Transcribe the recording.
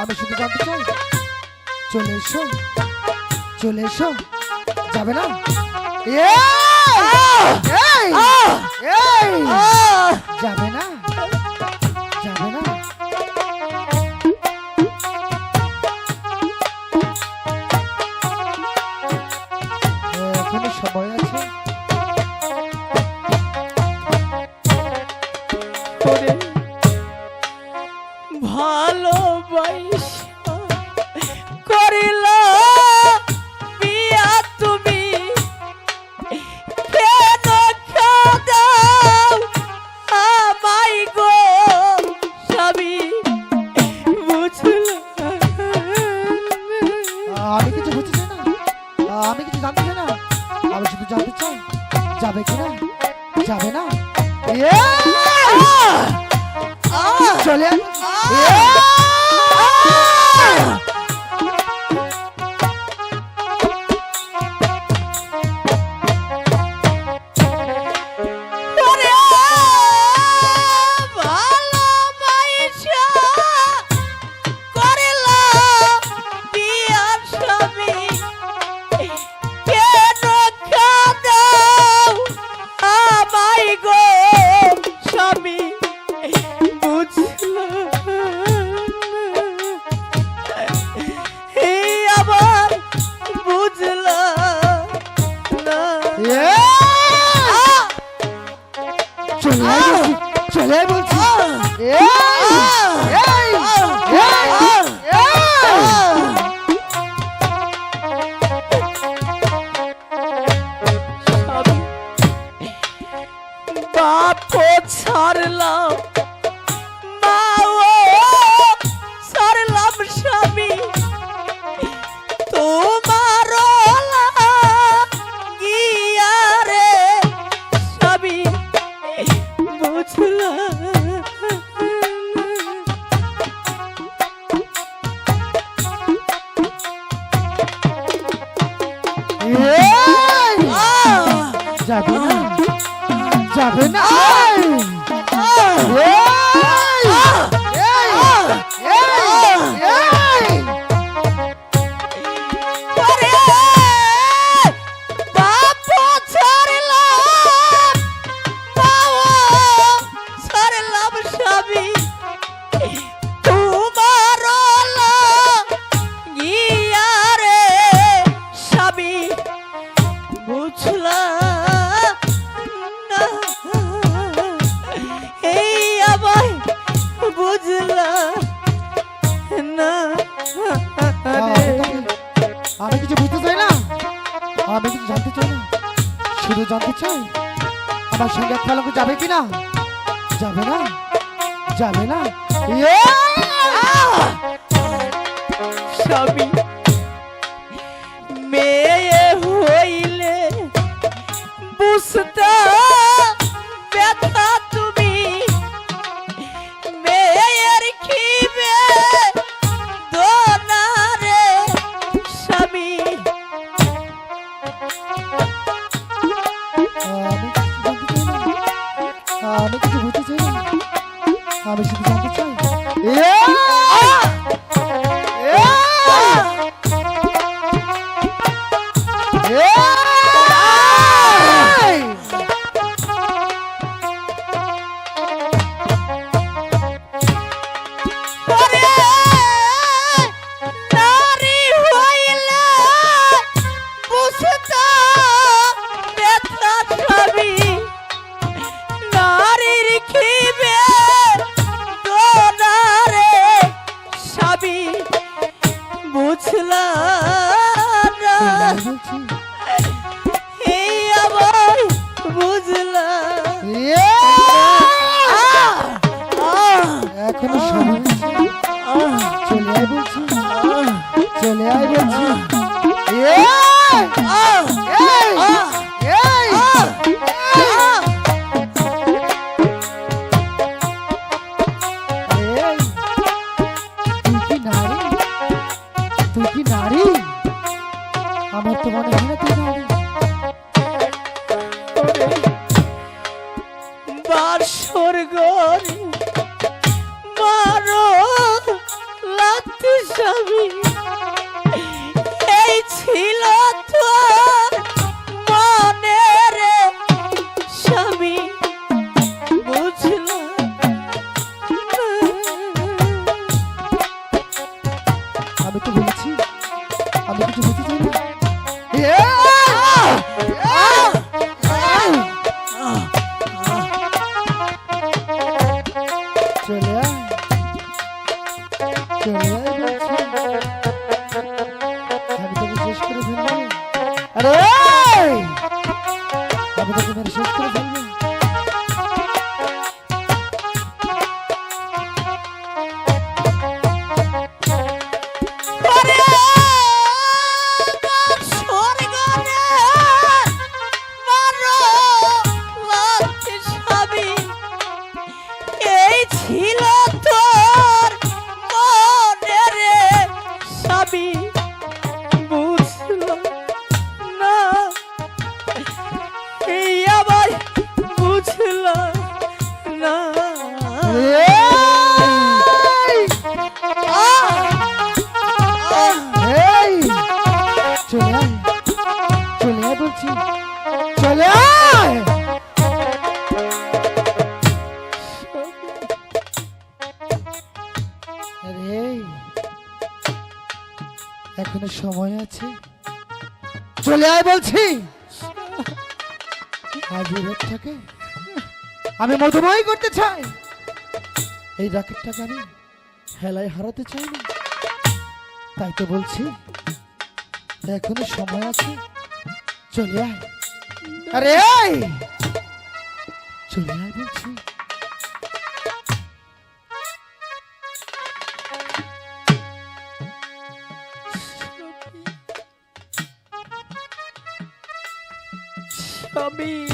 আমি শুধু জানতে চাই। চলে এসো চলে এসো। যাবে না? যাবে না? আমি কিছু জানতে চাই না? আমি শুধু জানতে চাই যাবে কিনা? যাবে না? চলে চলে চলে যাবে না ছাড়া না। আমি কিছু বুঝতে চাই না? আমি কিছু জানতে চাই না? শুধু জানতে চাই আমার সঙ্গে এক পালঙ্ক যাবে কি না যাবে না? যাবে না? স্বামী মেয়ে হইলে বুঝতে Yeah! বুঝলাম না। এই আমার বুঝলাম। এখনও চলে আয় বলছি। চলে আয় বলছি। নারী? আমার তো মনে হয় তুই নারী। বার স্বর্গ বারো লাগতে স্বামী। আমি তোকে মেরে শেষ করে ফেলব সময় আছে? চলে আয় বলছি। রাতটাকে আমি মধুময় করতে চাই। এই রাকেটটাকে আমি হেলায় হারাতে চাই না। তাই তো বলছি, এখনও সময় আছে। চলে আয়। আরে চলে আয় বলছি। স্বামী